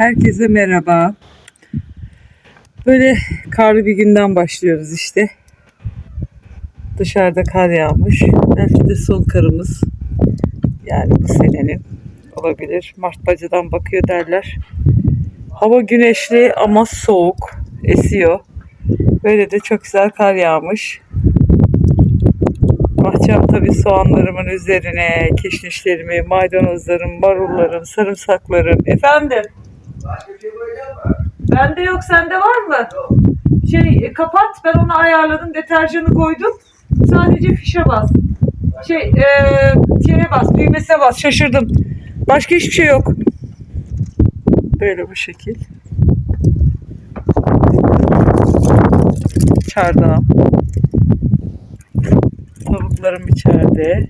Herkese merhaba. Böyle karlı bir günden başlıyoruz işte. Dışarıda kar yağmış. Belki de son karımız. Yani bu senenin olabilir. Mart bacıdan bakıyor derler. Hava güneşli ama soğuk. Esiyor. Böyle de çok güzel kar yağmış. Bahçem tabii soğanlarımın üzerine, kişnişlerimi, maydanozlarım, marullarım, sarımsaklarım. Efendim? Başka bir şey koyacak mı? Bende yok, sende var mı? Şey e, kapat, ben onu ayarladım, deterjanı koydum. Sadece fişe bas. Şey, e, şeye bas, düğmesine bas, şaşırdım. Başka hiçbir şey yok. Böyle bu şekil. Çardağım. Tavuklarım içeride.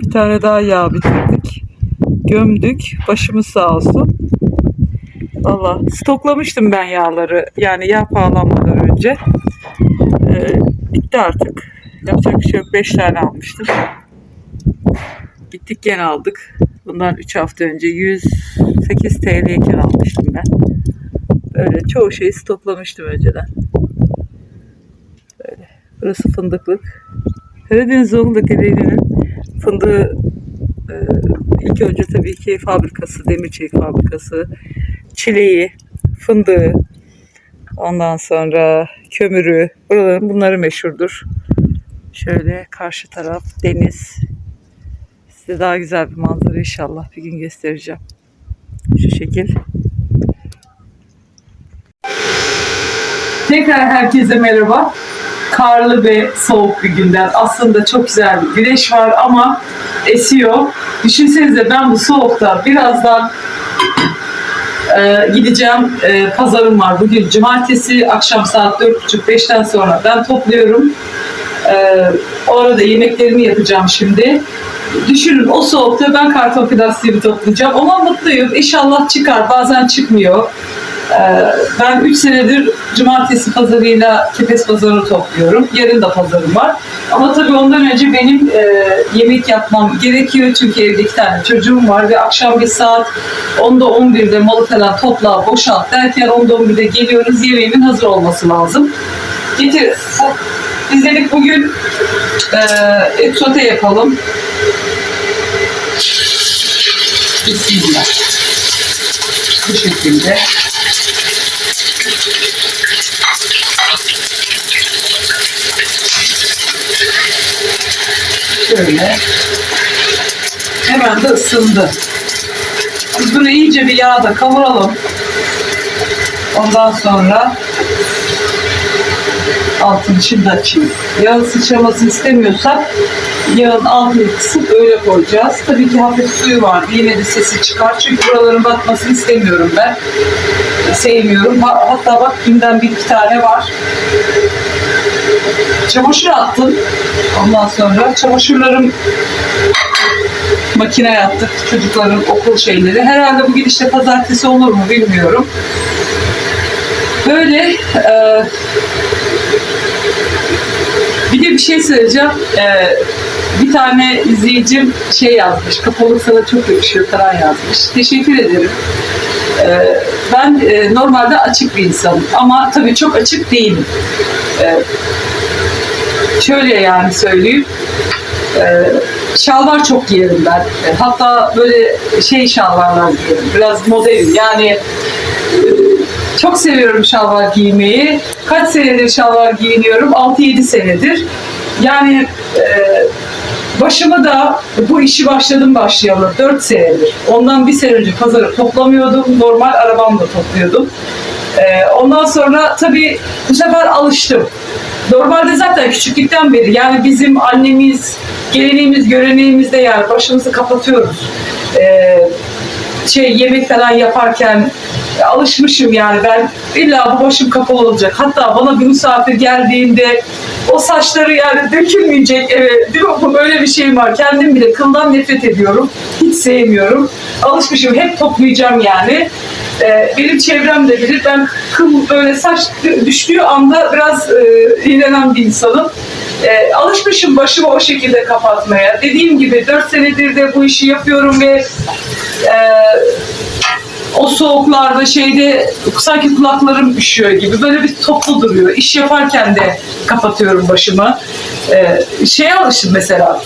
Bir tane daha yağ bitirdik. Gömdük. Başımız sağ olsun. Valla stoklamıştım ben yağları. Yani yağ pahalanmadan önce. Ee, bitti artık. Yapacak bir şey yok. 5 tane almıştım. Gittik gene aldık. Bundan 3 hafta önce 108 TL'yken almıştım ben. Böyle çoğu şeyi stoklamıştım önceden. Böyle. Burası fındıklık. Karadeniz Zonguldak Ereğli'nin fındığı ilk önce tabii ki fabrikası, demir çelik fabrikası, çileği, fındığı, ondan sonra kömürü, buraların bunları meşhurdur. Şöyle karşı taraf deniz. Size daha güzel bir manzara inşallah bir gün göstereceğim. Şu şekil. Tekrar herkese merhaba. Karlı ve soğuk bir günden. Aslında çok güzel bir güneş var ama esiyor. Düşünsenize ben bu soğukta birazdan e, gideceğim. E, pazarım var bugün cumartesi akşam saat 4.30-5'ten sonra ben topluyorum. E, o arada yemeklerimi yapacağım şimdi. Düşünün o soğukta ben karton plastiğimi toplayacağım ama mutluyum. İnşallah çıkar. Bazen çıkmıyor. Ee, Ben 3 senedir cumartesi pazarıyla Kepes pazarını topluyorum. Yarın da pazarım var. Ama tabii ondan önce benim e, yemek yapmam gerekiyor. Çünkü evde iki tane çocuğum var ve akşam bir saat 10'da 11'de malı falan topla boşalt derken 10'da 11'de geliyoruz. Yemeğimin hazır olması lazım. Getir. Biz dedik bugün e, et sote yapalım. Bismillah. Bu şekilde. Şöyle. Hemen de ısındı. Biz bunu iyice bir yağda kavuralım. Ondan sonra altını şimdi açayım. Yağ sıçramasını istemiyorsak yağın altını kısıp öyle koyacağız. Tabii ki hafif suyu var. Yine de sesi çıkar. Çünkü buraların batmasını istemiyorum ben. Sevmiyorum. Ha- Hatta bak dünden bir iki tane var. Çamaşır attım. Ondan sonra çamaşırlarım makineye attık. Çocukların okul şeyleri. Herhalde bugün işte pazartesi olur mu bilmiyorum. Böyle e, bir de bir şey söyleyeceğim. E, bir tane izleyicim şey yazmış. Kapalı sana çok yakışıyor falan yazmış. Teşekkür ederim. E, ben e, normalde açık bir insanım. Ama tabii çok açık değilim. E, şöyle yani söyleyeyim. Ee, şalvar çok giyerim ben. Ee, Hatta böyle şey şalvarlar giyerim. Biraz modelim. Yani e, çok seviyorum şalvar giymeyi. Kaç senedir şalvar giyiniyorum? 6-7 senedir. Yani e, başımı da bu işi başladım başlayalı 4 senedir. Ondan bir sene önce pazarı toplamıyordum. Normal arabamla topluyordum. Ee, ondan sonra tabii bu sefer alıştım. Normalde zaten küçüklükten beri yani bizim annemiz, geleneğimiz, göreneğimizde yani başımızı kapatıyoruz. Ee, şey yemek falan yaparken alışmışım yani ben illa bu başım kapalı olacak. Hatta bana bir misafir geldiğinde o saçları yani dökülmeyecek. Evet, değil mi? Böyle bir şey var. Kendim bile kıldan nefret ediyorum. Hiç sevmiyorum. Alışmışım. Hep toplayacağım yani. Ee, benim çevrem de bilir. Ben kıl böyle saç düştüğü anda biraz e, iğrenen bir insanım. E, alışmışım başımı o şekilde kapatmaya. Dediğim gibi 4 senedir de bu işi yapıyorum ve e, o soğuklarda şeyde sanki kulaklarım üşüyor gibi böyle bir toplu duruyor. İş yaparken de kapatıyorum başımı. Ee, şeye alıştım mesela.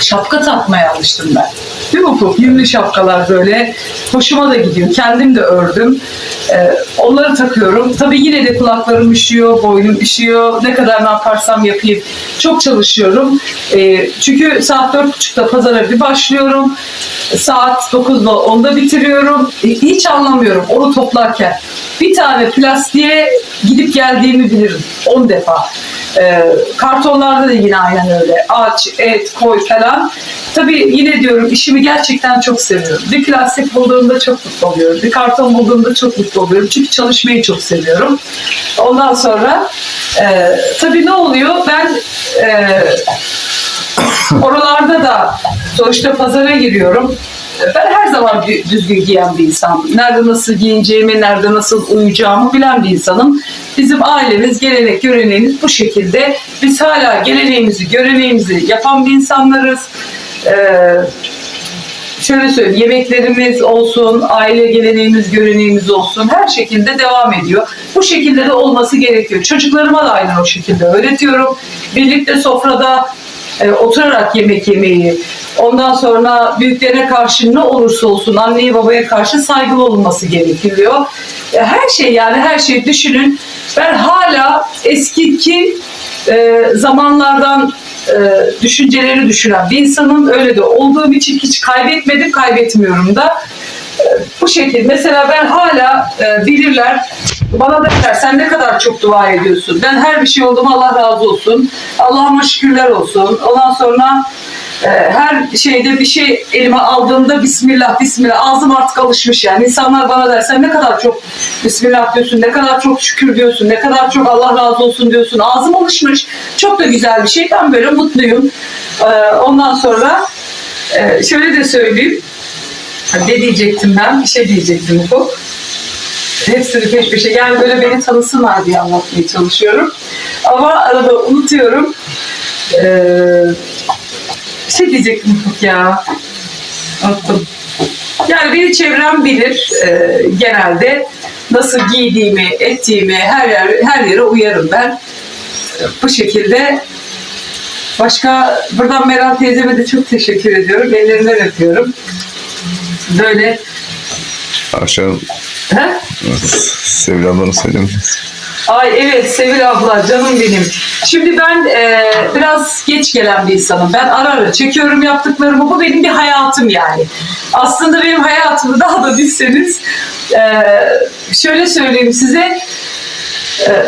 Şapka takmaya alıştım ben. Değil mi Ufuk? Yünlü şapkalar böyle. Hoşuma da gidiyor. Kendim de ördüm. Ee, onları takıyorum. Tabii yine de kulaklarım üşüyor, boynum üşüyor. Ne kadar ne yaparsam yapayım. Çok çalışıyorum. Ee, çünkü saat dört buçukta pazara bir başlıyorum. Saat 9'da 10'da bitiriyorum. E, Hiç anlamıyorum onu toplarken. Bir tane plastiğe gidip geldiğimi bilirim 10 defa. Ee, kartonlarda da yine aynen öyle. Aç, et, koy falan. Tabii yine diyorum işimi gerçekten çok seviyorum. Bir plastik bulduğumda çok mutlu oluyorum. Bir karton bulduğumda çok mutlu oluyorum. Çünkü çalışmayı çok seviyorum. Ondan sonra e, tabii ne oluyor? Ben e, oralarda da sonuçta pazara giriyorum. Ben her zaman dü- düzgün giyen bir insanım. Nerede nasıl giyineceğimi, nerede nasıl uyuyacağımı bilen bir insanım. Bizim ailemiz, gelenek, göreneğimiz bu şekilde. Biz hala geleneğimizi, göreneğimizi yapan bir insanlarız. Ee, şöyle söyleyeyim, yemeklerimiz olsun, aile geleneğimiz, göreneğimiz olsun her şekilde devam ediyor. Bu şekilde de olması gerekiyor. Çocuklarıma da aynen o şekilde öğretiyorum. Birlikte sofrada e, oturarak yemek yemeyi, ondan sonra büyüklerine karşı ne olursa olsun anneye babaya karşı saygılı olunması gerekiyor. Her şey yani her şeyi düşünün. Ben hala eskiki e, zamanlardan e, düşünceleri düşünen bir insanım. Öyle de olduğum için hiç kaybetmedim, kaybetmiyorum da. Bu şekilde. Mesela ben hala e, bilirler, bana derler sen ne kadar çok dua ediyorsun. Ben her bir şey olduğuma Allah razı olsun. Allah'ıma şükürler olsun. Ondan sonra e, her şeyde bir şey elime aldığımda Bismillah, Bismillah. Ağzım artık alışmış yani. İnsanlar bana der sen ne kadar çok Bismillah diyorsun, ne kadar çok şükür diyorsun, ne kadar çok Allah razı olsun diyorsun. Ağzım alışmış. Çok da güzel bir şey. Ben böyle mutluyum. E, ondan sonra e, şöyle de söyleyeyim. Ne diyecektim ben? Bir şey diyecektim Ufuk. Hepsini peş peşe. Yani böyle beni tanısınlar diye anlatmaya çalışıyorum. Ama arada unutuyorum. Ee, bir şey diyecektim Ufuk ya. Unuttum. Yani beni çevrem bilir e, genelde. Nasıl giydiğimi, ettiğimi her yer, her yere uyarım ben. Bu şekilde Başka buradan Meral teyzeme de çok teşekkür ediyorum. Ellerinden öpüyorum. Böyle Akşam He? Sevil ablanın söylemiş. Ay evet Sevil abla canım benim. Şimdi ben e, biraz geç gelen bir insanım. Ben ara ara çekiyorum yaptıklarımı. Bu benim bir hayatım yani. Aslında benim hayatımı daha da bilseniz e, şöyle söyleyeyim size. E,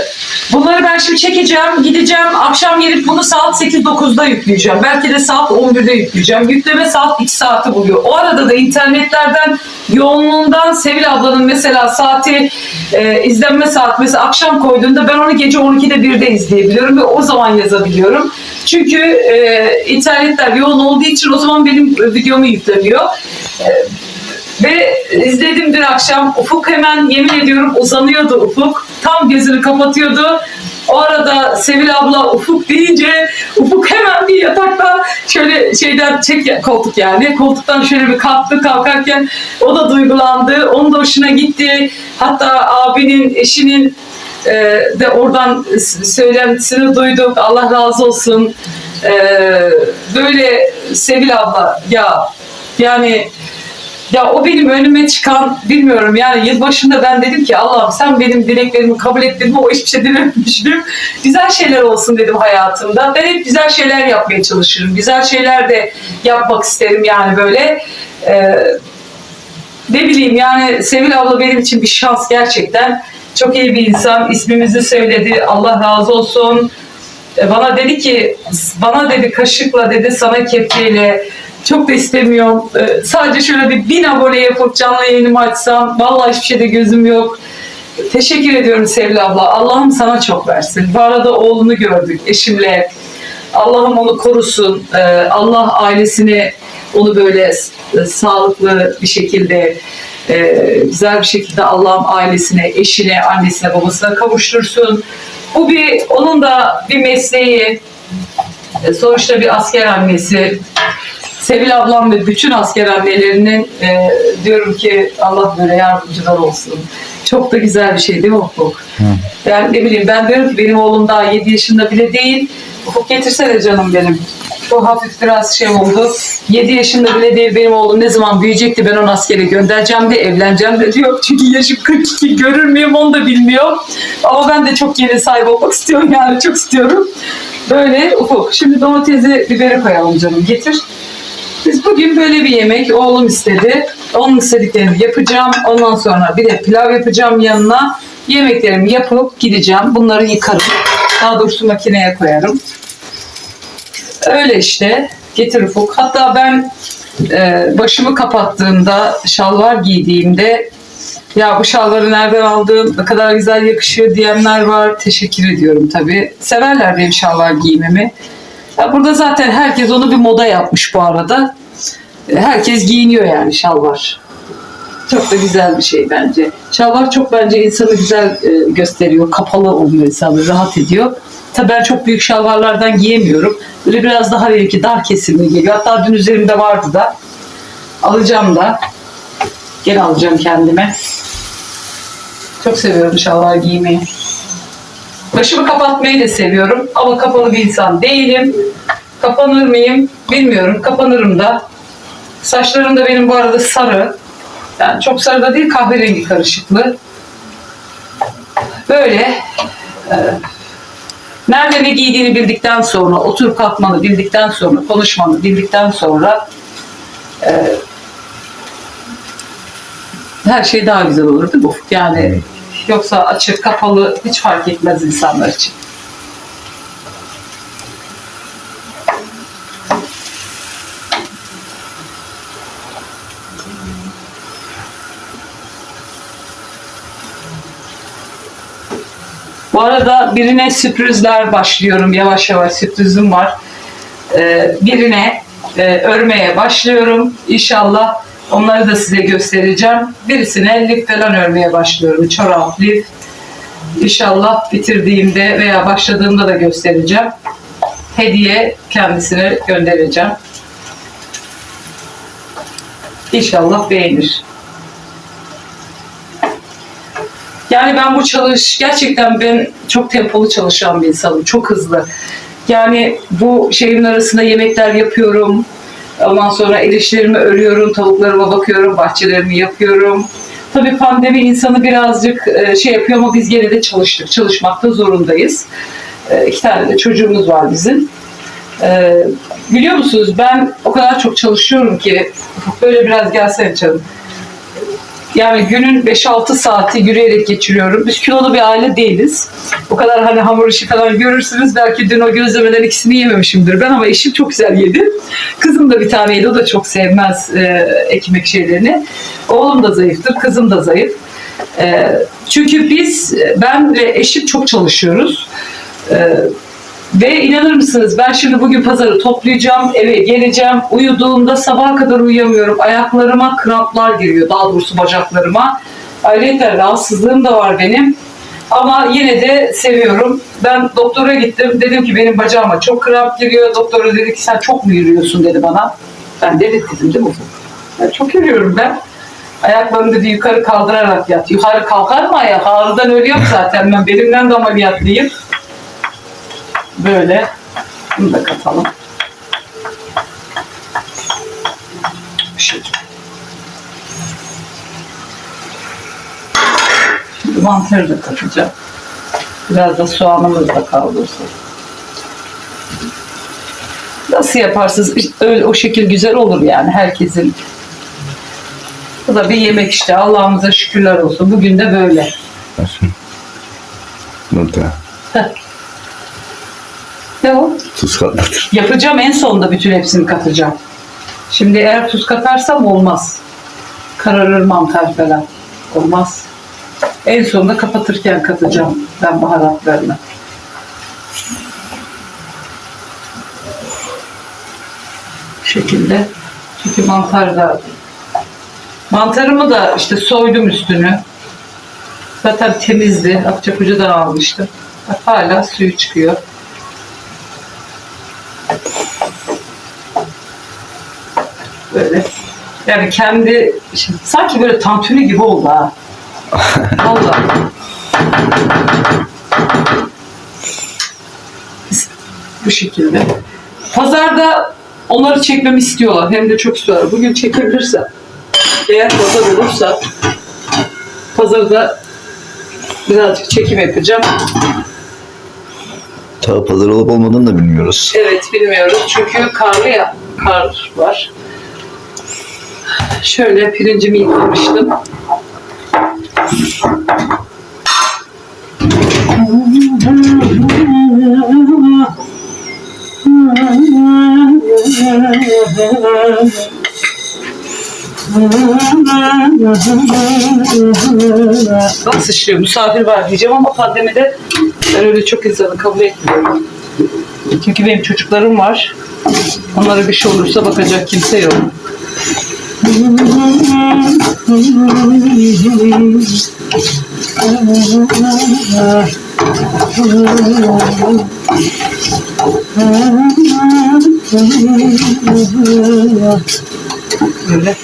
bunları ben şimdi çekeceğim, gideceğim. Akşam gelip bunu saat 8-9'da yükleyeceğim. Belki de saat 11'de yükleyeceğim. Yükleme saat 2 saati buluyor. O arada da internetlerden yoğunluğundan Sevil ablanın mesela saati e, izlenme saat mesela akşam koyduğunda ben onu gece 12'de 1'de izleyebiliyorum ve o zaman yazabiliyorum. Çünkü e, internetler yoğun olduğu için o zaman benim videomu yükleniyor. E, ve izledim dün akşam. Ufuk hemen yemin ediyorum uzanıyordu Ufuk. Tam gözünü kapatıyordu. O arada Sevil abla Ufuk deyince Ufuk hemen bir yatakta şöyle şeyden çek koltuk yani koltuktan şöyle bir kalktı kalkarken o da duygulandı. Onun da hoşuna gitti. Hatta abinin eşinin e, de oradan söylentisini duyduk. Allah razı olsun. E, böyle Sevil abla ya yani ya o benim önüme çıkan bilmiyorum yani yılbaşında ben dedim ki Allah'ım sen benim dileklerimi kabul ettin mi o hiçbir şey dilememiştim. Güzel şeyler olsun dedim hayatımda. Ben hep güzel şeyler yapmaya çalışırım. Güzel şeyler de yapmak isterim yani böyle. Ee, ne bileyim yani Sevil abla benim için bir şans gerçekten. Çok iyi bir insan. İsmimizi söyledi. Allah razı olsun. E, Bana dedi ki, bana dedi kaşıkla dedi sana kepçeyle çok da istemiyorum. E, Sadece şöyle bir bin abone yapıp canlı yayınımı açsam. Vallahi hiçbir şeyde gözüm yok. Teşekkür ediyorum Sevil abla. Allah'ım sana çok versin. Bu arada oğlunu gördük eşimle. Allah'ım onu korusun. E, Allah ailesini onu böyle e, sağlıklı bir şekilde e, güzel bir şekilde Allah'ım ailesine, eşine, annesine, babasına kavuştursun. Bu bir onun da bir mesleği. E, Sonuçta bir asker annesi. Sevil ablam ve bütün asker annelerinin e, diyorum ki Allah böyle yardımcılar olsun. Çok da güzel bir şey değil mi Ufuk? Yani ne bileyim ben diyorum ki benim oğlum daha 7 yaşında bile değil. Ufuk getirsene canım benim. Bu hafif biraz şey oldu. 7 yaşında bile değil benim oğlum ne zaman büyüyecekti ben onu askere göndereceğim de evleneceğim de diyor. Çünkü yaşım 42 görür müyüm onu da bilmiyor. Ama ben de çok yeni sahip olmak istiyorum yani çok istiyorum. Böyle Ufuk. Şimdi domatesi biberi koyalım canım getir. Biz bugün böyle bir yemek oğlum istedi. Onun istediklerini yapacağım. Ondan sonra bir de pilav yapacağım yanına. Yemeklerimi yapıp gideceğim. Bunları yıkarım. Daha doğrusu makineye koyarım. Öyle işte. Getir ufuk. Hatta ben e, başımı kapattığımda, şalvar giydiğimde ya bu şalvarı nereden aldın, ne kadar güzel yakışıyor diyenler var. Teşekkür ediyorum tabii. Severler benim şalvar giyimimi. Ya burada zaten herkes onu bir moda yapmış bu arada. E, Herkes giyiniyor yani şalvar. Çok da güzel bir şey bence. Şalvar çok bence insanı güzel e, gösteriyor. Kapalı oluyor insanı, rahat ediyor. Tabii ben çok büyük şalvarlardan giyemiyorum. Böyle biraz daha benimki dar kesimli geliyor. Hatta dün üzerimde vardı da. Alacağım da. Gene alacağım kendime. Çok seviyorum şalvar giymeyi. Başımı kapatmayı da seviyorum ama kapalı bir insan değilim. Kapanır mıyım bilmiyorum. Kapanırım da. Saçlarım da benim bu arada sarı. Yani çok sarı da değil kahverengi karışıklı. Böyle e, nerede ne giydiğini bildikten sonra, oturup kalkmanı bildikten sonra, konuşmanı bildikten sonra e, her şey daha güzel olur değil mi? Yani yoksa açık, kapalı hiç fark etmez insanlar için. Bu arada birine sürprizler başlıyorum. Yavaş yavaş sürprizim var. Ee, birine e, örmeye başlıyorum. İnşallah onları da size göstereceğim. Birisine lif falan örmeye başlıyorum. Çorap, lif. İnşallah bitirdiğimde veya başladığımda da göstereceğim. Hediye kendisine göndereceğim. İnşallah beğenir. Yani ben bu çalış, gerçekten ben çok tempolu çalışan bir insanım. Çok hızlı. Yani bu şeyin arasında yemekler yapıyorum. Ondan sonra el işlerimi örüyorum, tavuklarıma bakıyorum, bahçelerimi yapıyorum. Tabii pandemi insanı birazcık e, şey yapıyor ama biz gene de çalıştık. Çalışmakta zorundayız. E, İki tane de çocuğumuz var bizim. E, Biliyor musunuz ben o kadar çok çalışıyorum ki böyle biraz gelsene canım. Yani günün 5-6 saati yürüyerek geçiriyorum. Biz kilolu bir aile değiliz. O kadar hani hamur işi falan görürsünüz. Belki dün o gözlemeden ikisini yememişimdir ben ama eşim çok güzel yedi. Kızım da bir tane yedi. O da çok sevmez e, ekmek şeylerini. Oğlum da zayıftır, kızım da zayıf. E, çünkü biz, ben ve eşim çok çalışıyoruz. E, ve inanır mısınız ben şimdi bugün pazarı toplayacağım, eve geleceğim. Uyuduğumda sabaha kadar uyuyamıyorum. Ayaklarıma kramplar giriyor, daha doğrusu bacaklarıma. Ayrıca rahatsızlığım da var benim. Ama yine de seviyorum. Ben doktora gittim. Dedim ki benim bacağıma çok kramp giriyor. Doktora dedi ki sen çok mu yürüyorsun dedi bana. Ben de evet dedim değil mi? Ben çok yürüyorum ben. Ayaklarımı dedi yukarı kaldırarak yat. Yukarı kalkar mı ayak? Ağrıdan ölüyorum zaten ben. Belimden de ameliyatlıyım. Böyle. Bunu da katalım. Şey. Şimdi mantarı da katacağım. Biraz da soğanımız da kavrulsun. Nasıl yaparsınız? Öyle, o şekil güzel olur yani herkesin. Bu da bir yemek işte. Allah'ımıza şükürler olsun. Bugün de böyle. Nota. Ne o? Tuz katmadır. Yapacağım en sonunda bütün hepsini katacağım. Şimdi eğer tuz katarsam olmaz. Kararır mantar falan. Olmaz. En sonunda kapatırken katacağım ben baharatlarını. Bu şekilde. Çünkü mantar da mantarımı da işte soydum üstünü. Zaten temizdi. Akçakocadan almıştım. Bak hala suyu çıkıyor. Böyle. Yani kendi sanki böyle tantuni gibi oldu ha. Vallahi. Bu şekilde. Pazarda onları çekmemi istiyorlar. Hem de çok istiyorlar. Bugün çekebilirsem. Eğer pazar olursa pazarda birazcık çekim yapacağım. Ta pazar olup olmadığını da bilmiyoruz. Evet bilmiyoruz çünkü karlı ya. Kar var. Şöyle pirincimi yıkamıştım. Bak sıçrıyor. Misafir var diyeceğim ama pandemide ben öyle çok insanı kabul etmiyorum. Çünkü benim çocuklarım var. Onlara bir şey olursa bakacak kimse yok. Böyle.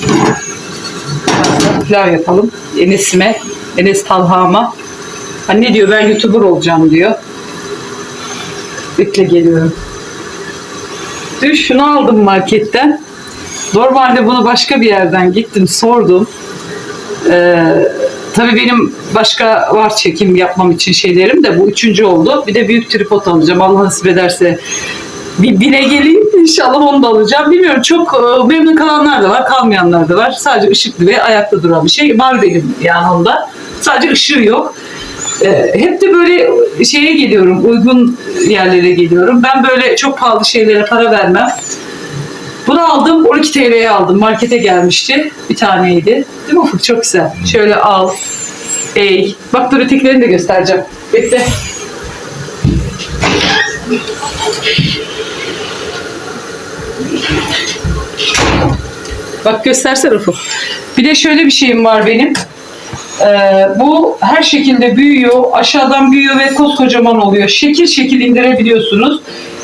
Pilav yapalım. Enes'ime, Enes Talha'ma. Anne diyor ben YouTuber olacağım diyor. Bekle geliyorum. Dün şunu aldım marketten. Normalde bunu başka bir yerden gittim sordum. Ee, tabii benim başka var çekim yapmam için şeylerim de bu üçüncü oldu. Bir de büyük tripod alacağım Allah nasip ederse. Bir bine geleyim inşallah onu da alacağım. Bilmiyorum çok e, memnun kalanlar da var kalmayanlar da var. Sadece ışıklı ve ayakta duran bir şey var benim yani onda. Sadece ışığı yok. Ee, hep de böyle şeye geliyorum, uygun yerlere geliyorum. Ben böyle çok pahalı şeylere para vermem. Bunu aldım, 12 TL'ye aldım. Markete gelmişti. Bir taneydi. Değil mi Ufuk? Çok güzel. Şöyle al. Ey. Bak dur ötekilerini de göstereceğim. Bekle. Bak göstersene Ufuk. Bir de şöyle bir şeyim var benim. Ee, bu her şekilde büyüyor. Aşağıdan büyüyor ve koskocaman oluyor. Şekil şekil indirebiliyorsunuz.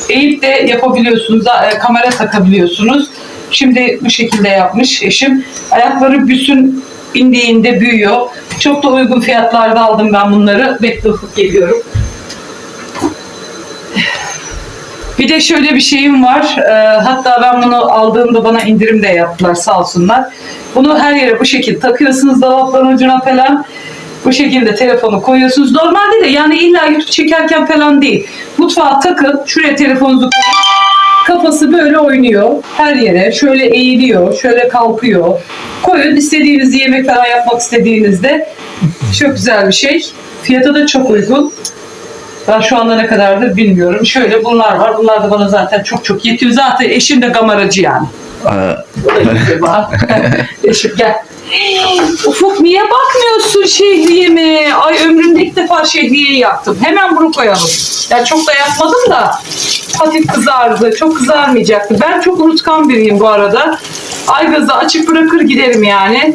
Eğip de yapabiliyorsunuz. e, Kamera takabiliyorsunuz. Şimdi bu şekilde yapmış eşim. Ayakları bütün indiğinde büyüyor. Çok da uygun fiyatlarda aldım ben bunları. Bekle ufuk geliyorum. Bir de şöyle bir şeyim var. Ee, hatta ben bunu aldığımda bana indirim de yaptılar sağ olsunlar. Bunu her yere bu şekilde takıyorsunuz dolapların ucuna falan. Bu şekilde telefonu koyuyorsunuz. Normalde de yani illa YouTube çekerken falan değil. Mutfağa takın. Şuraya telefonunuzu koyun. Kafası böyle oynuyor. Her yere. Şöyle eğiliyor. Şöyle kalkıyor. Koyun. istediğiniz yemek falan yapmak istediğinizde. Çok güzel bir şey. Fiyatı da çok uygun. Ben şu anda ne kadardır bilmiyorum. Şöyle bunlar var. Bunlar da bana zaten çok çok yetiyor. Zaten eşim de kameracı yani. Bana. eşim gel. Ufuk niye bakmıyorsun şehriye mi? Ay ömrümde ilk defa şehriyeyi yaktım. Hemen bunu koyalım. Ya çok da yapmadım da hafif kızardı. Çok kızarmayacaktı. Ben çok unutkan biriyim bu arada. Aygazı açık bırakır giderim yani.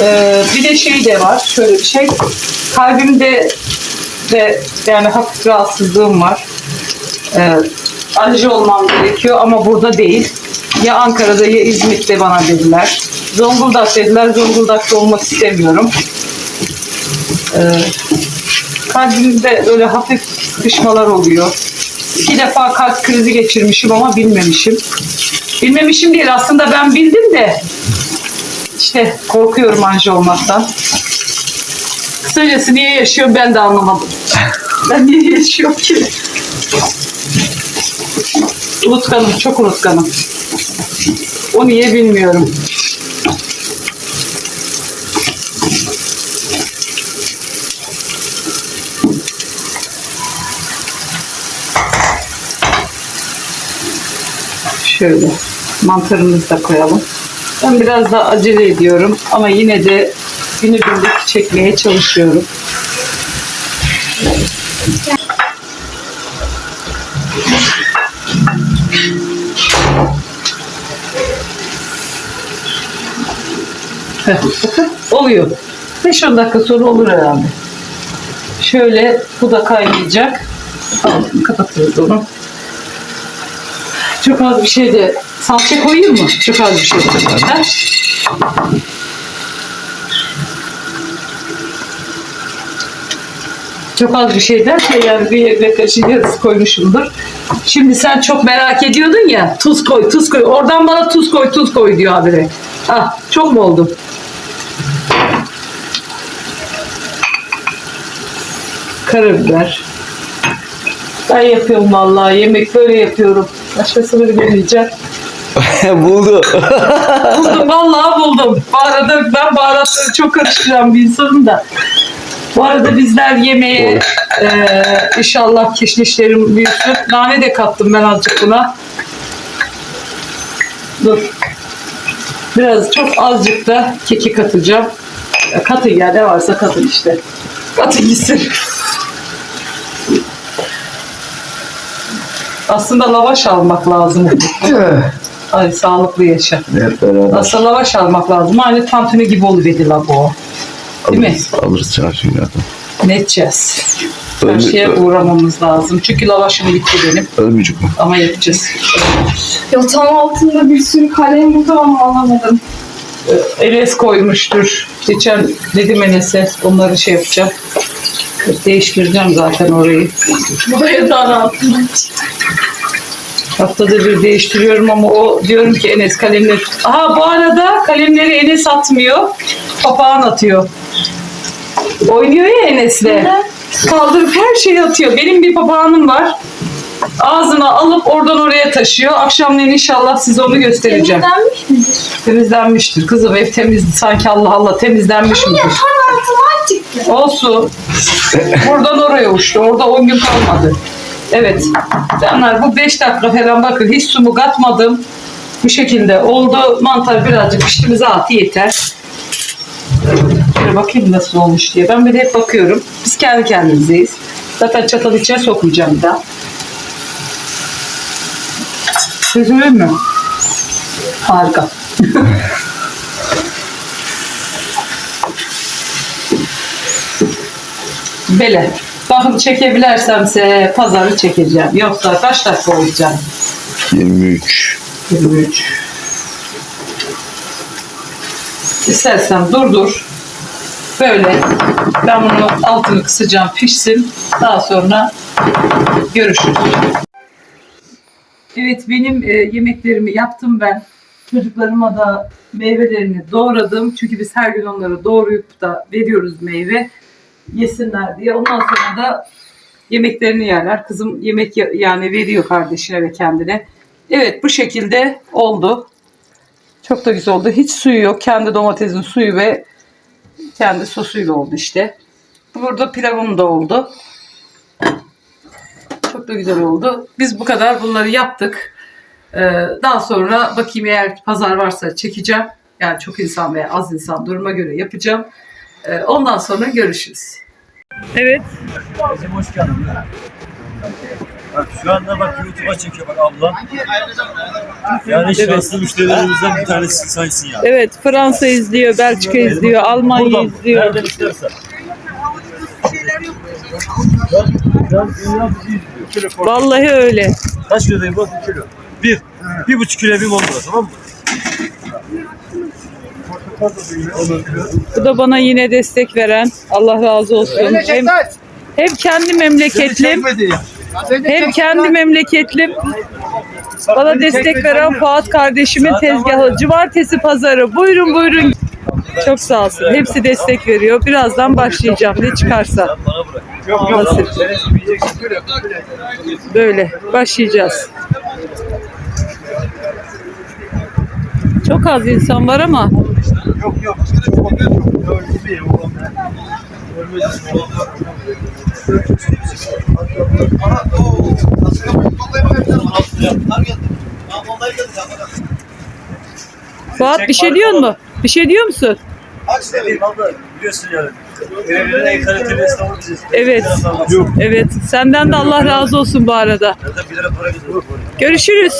Ee, bir de şey de var. Şöyle bir şey. Kalbimde de yani hafif rahatsızlığım var. Ee, alerji olmam gerekiyor ama burada değil. Ya Ankara'da ya İzmit'te bana dediler. Zonguldak dediler. Zonguldak'ta olmak istemiyorum. Ee, kalbimde böyle hafif sıkışmalar oluyor. İki defa kalp krizi geçirmişim ama bilmemişim. Bilmemişim değil aslında ben bildim de işte korkuyorum anji olmaktan. Kısacası niye yaşıyorum ben de anlamadım. ben niye yaşıyorum ki? Unutkanım, çok unutkanım. O niye bilmiyorum. Şöyle mantarımızı da koyalım. Ben biraz da acele ediyorum ama yine de günübirlik çekmeye çalışıyorum. oluyor. 5-10 dakika sonra olur herhalde. Şöyle bu da kaynayacak. Tamam, kapatıyoruz onu. Çok az bir şey de salça koyayım mı? Çok az bir şey zaten. Çok az bir şey derken yani bir yemek kaşığı koymuşumdur. Şimdi sen çok merak ediyordun ya tuz koy tuz koy. Oradan bana tuz koy tuz koy diyor habire. Ah çok mu oldu? Karabiber. Ben yapıyorum vallahi yemek böyle yapıyorum. Başkasını bilemeyeceğim. Buldu. Buldum vallahi buldum. Bu arada ben baharatları çok karıştıran bir insanım da. Bu arada bizler yemeğe eee inşallah kişnişlerim büyüsün. Nane de kattım ben azıcık buna. Dur. Biraz çok azıcık da keki katacağım. Ya Katın ya ne varsa katın işte. Katın gitsin. Aslında lavaş almak lazım. Ay sağlıklı yaşa. Hep beraber Aslında lavaş almak lazım. Aynı tantuni gibi oluverdi la bu. Değil mi? alırız, alırız çarşıya. Ne edeceğiz? Her Ölme- şeye ö- uğramamız lazım. Çünkü lavaşım bitti benim. Ölmeyecek mi? Ama yapacağız. Yatağın altında bir sürü kalem buldu ama alamadım. Enes koymuştur. Geçen dedim Enes'e onları şey yapacağım. Değiştireceğim zaten orayı. Bu da yatağın altında. Haftada bir değiştiriyorum ama o diyorum ki Enes kalemleri... Aha bu arada kalemleri Enes atmıyor. Papağan atıyor. Oynuyor ya Enes'le. Kaldırıp her şeyi atıyor. Benim bir papağanım var. Ağzına alıp oradan oraya taşıyor. Akşamleyin inşallah size onu göstereceğim. Temizlenmiş midir? Temizlenmiştir. Kızım ev temizdi. Sanki Allah Allah temizlenmiş midir? Yatağın altından çıktı. Olsun. Buradan oraya uçtu. Orada 10 gün kalmadı. Evet. Canlar bu 5 dakika falan bakın hiç su mu katmadım. Bu şekilde oldu. Mantar birazcık piştiğimize atı yeter. Şöyle bakayım nasıl olmuş diye. Ben bir de hep bakıyorum. Biz kendi kendimizeyiz. Zaten çatal içine sokmayacağım da. Çözülür mü? Harika. Böyle. Bakın çekebilirsemse pazarı çekeceğim. Yoksa kaç dakika olacak? 23. 23. İstersen durdur. Böyle. Ben bunun altını kısacağım pişsin. Daha sonra görüşürüz. Evet benim e, yemeklerimi yaptım ben. Çocuklarıma da meyvelerini doğradım. Çünkü biz her gün onları doğrayıp da veriyoruz meyve. Yesinler diye. Ondan sonra da yemeklerini yerler. Kızım yemek ya- yani veriyor kardeşine ve kendine. Evet bu şekilde oldu. Çok da güzel oldu. Hiç suyu yok. Kendi domatesin suyu ve kendi sosuyla oldu işte. Burada pilavım da oldu. Çok da güzel oldu. Biz bu kadar bunları yaptık. Ee, daha sonra bakayım eğer pazar varsa çekeceğim. Yani çok insan veya az insan duruma göre yapacağım. Ee, ondan sonra görüşürüz. Evet. Bizim hoş geldin. Bak şu anda bak YouTube'a çekiyor bak ablam. Yani şanslı müşterilerimizden bir tanesi saysın ya. Evet Fransa izliyor, Belçika izliyor, Almanya Buradan, izliyor. Nereden istersen. Şu an dünya bizi izliyor. Kilo portakal. Vallahi öyle. Kaç kilodayım bak bir kilo. Bir. Bir buçuk kilo bir on lira tamam mı? Bu da bana yine destek veren. Allah razı olsun. Hem, hem kendi memleketlim, hem kendi memleketlim. Bana destek veren Fuat kardeşimin tezgahı. Cumartesi pazarı. Buyurun buyurun. Çok sağ olsun. Hepsi destek veriyor. Birazdan başlayacağım. Ne çıkarsa. Yok yok. Böyle. Başlayacağız. Çok az insan var ama Yok yok. Fuat bir şey diyor mu? Bir şey diyor musun? Ne diyeyim abla biliyorsun yani. Evet. Evet. Senden de Allah razı olsun bu arada. Nereden bir lira para gidiyor. Görüşürüz.